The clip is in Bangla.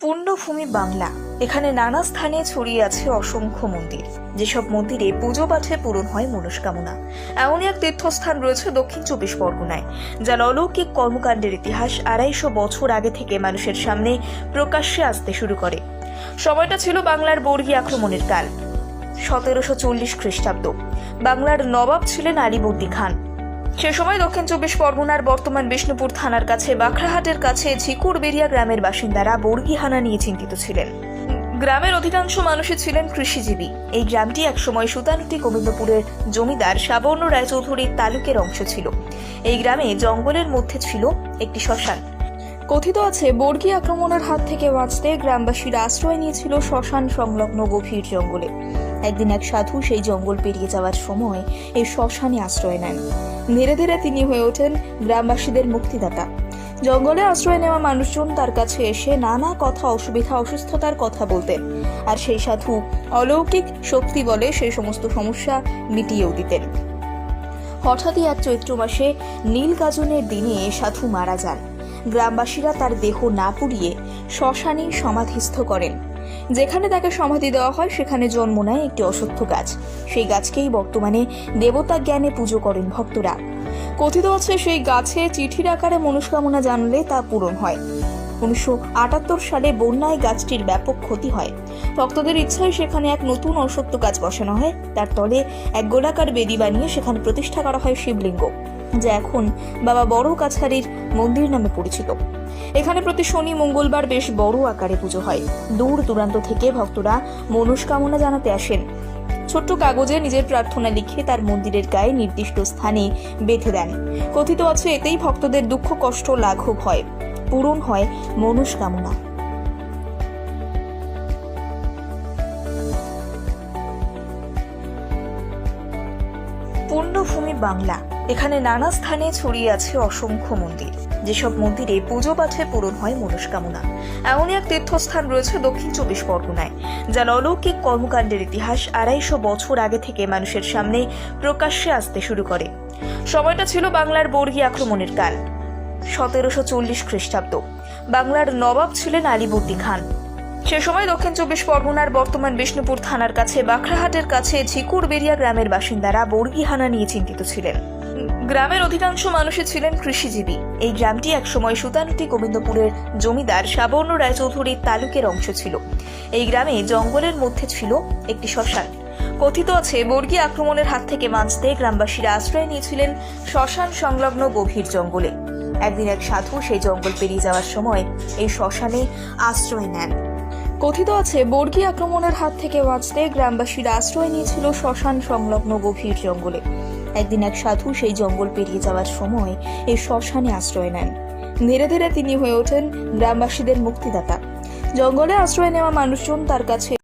পুণ্যভূমি বাংলা। এখানে নানা স্থানে ছড়িয়ে আছে অসংখ্য মন্দির। যেসব মন্দিরে পুজো পাঠে পূরণ হয় মনস্কামনা। এমনই এক তীর্থস্থান রয়েছে দক্ষিণ চব্বিশ পরগনায়, যার অলৌকিক কর্মকাণ্ডের ইতিহাস আড়াইশো বছর আগে থেকে মানুষের সামনে প্রকাশ্যে আসতে শুরু করে। সময়টা ছিল বাংলার বর্গী আক্রমণের কাল। সতেরোশো চল্লিশ খ্রিস্টাব্দ। বাংলার নবাব ছিলেন আলীবর্দী খান। সে সময় দক্ষিণ চব্বিশ পরগনার বর্তমান বিষ্ণুপুর থানার কাছে বাখরাহাটের কাছে ঝিকুরবেরিয়া গ্রামের বাসিন্দারা বর্গীহানা নিয়ে চিন্তিত ছিলেন। গ্রামের অধিকাংশ মানুষই ছিলেন কৃষিজীবী। এই গ্রামটি একসময় সুতানুটি গোবিন্দপুরের জমিদার সাবর্ণ রায়চৌধুরীর তালুকের অংশ ছিল। এই গ্রামে জঙ্গলের মধ্যে ছিল একটি শ্মশান। কথিত আছে, বর্গী আক্রমণের হাত থেকে বাঁচতে গ্রামবাসীরা আশ্রয় নিয়েছিল শ্মশান সংলগ্ন গভীর জঙ্গলে। একদিন এক সাধু সেই জঙ্গল পেরিয়ে যাওয়ার সময় এই শ্মশানে আশ্রয় নেন। ধীরে ধীরে তিনি হয়ে ওঠেন গ্রামবাসীদের মুক্তিদাতা। জঙ্গলে আশ্রয় নেওয়া মানুষজন তার কাছে এসে নানা কথা, অসুবিধা, অসুস্থতার কথা বলতেন। আর সেই সাধু অলৌকিক শক্তি বলে সেই সমস্ত সমস্যা মিটিয়েও দিতেন। হঠাৎই এক চৈত্র মাসে নীল গাজনের দিনে সাধু মারা যান। গ্রামবাসীরা তার দেহ না পুড়িয়ে শ্মশানে সমাধিস্থ করেন। যেখানে তাকে সমাধি দেওয়া হয়, সেখানে জন্ম নেয় একটি অশ্বত্থ গাছ। সেই গাছকেই বর্তমানে দেবতা জ্ঞানে পুজো করেন ভক্তরা। কথিত আছে, সেই গাছে চিঠির আকারে মনস্কামনা জানলে তা পূরণ হয়। উনিশশো আটাত্তর সালে বন্যায় গাছটির ব্যাপক ক্ষতি হয়। ভক্তদের ইচ্ছায় সেখানে এক নতুন অশ্বত্থ গাছ বসানো হয়। তার তলে এক গোলাকার বেদি বানিয়ে সেখানে প্রতিষ্ঠা করা হয় শিবলিঙ্গ, যা এখন বাবা বড় কাছারির মন্দির নামে পরিচিত। এখানে প্রতি শনি মঙ্গলবার বেশ বড় আকারে পুজো হয়। দূর দূরান্ত থেকে ভক্তরা মনস্কামনা জানাতে আসেন। ছোট্ট কাগজে নিজের প্রার্থনা লিখে তার মন্দিরের গায়ে নির্দিষ্ট স্থানে বেঁধে দেন। কথিত আছে, এতেই ভক্তদের দুঃখ, কষ্ট, লাঘব হয়। পূরণ হয় মনস্কামনা। পুণ্যভূমি বাংলা। এখানে নানা স্থানে ছড়িয়ে আছে অসংখ্য মন্দির। যেসব মন্দিরে পুজো পাঠে পূরণ হয় মনস্কামনা। এমনই এক তীর্থস্থান রয়েছে দক্ষিণ চব্বিশ পরগনায় যার অলৌকিক কর্মকাণ্ডের ইতিহাস আড়াইশো বছর আগে থেকে মানুষের সামনে প্রকাশ্যে আসতে শুরু করে। সময়টা ছিল বাংলার বর্গী আক্রমণের কাল, সতেরোশো চল্লিশ খ্রিস্টাব্দ। বাংলার নবাব ছিলেন আলীবর্দী খান। সে সময় দক্ষিণ চব্বিশ পরগনার বর্তমান বিষ্ণুপুর থানার কাছে বাখরাহাটের কাছে ঝিকুরবেরিয়া গ্রামের বাসিন্দারা বর্গী হানা নিয়ে চিন্তিত ছিলেন। গ্রামের অধিকাংশ মানুষই ছিলেন কৃষিজীবী। এই গ্রামটি একসময় সুতানুটি গোবিন্দপুরের জমিদার সাবর্ণ রায়চৌধুরীর তালুকের অংশ ছিল। এই গ্রামে জঙ্গলের মধ্যে ছিল একটি শ্মশান। কথিত আছে, বর্গী আক্রমণের হাত থেকে বাঁচতে গ্রামবাসীরা আশ্রয় নিয়েছিলেন শ্মশান সংলগ্ন গভীর জঙ্গলে। একদিন এক সাধু সেই জঙ্গল পেরিয়ে যাওয়ার সময় এই শ্মশানে আশ্রয় নেন। কথিত আছে, বর্গী আক্রমণের হাত থেকে বাঁচতে গ্রামবাসীরা আশ্রয় নিয়েছিল শ্মশান সংলগ্ন গভীর জঙ্গলে। একদিন এক সাধু সেই জঙ্গল পেরিয়ে যাওয়ার সময় এই শ্মশানে আশ্রয় নেন। ধীরে ধীরে তিনি হয়ে ওঠেন গ্রামবাসীদের মুক্তিদাতা। জঙ্গলে আশ্রয় নেওয়া মানুষজন তার কাছে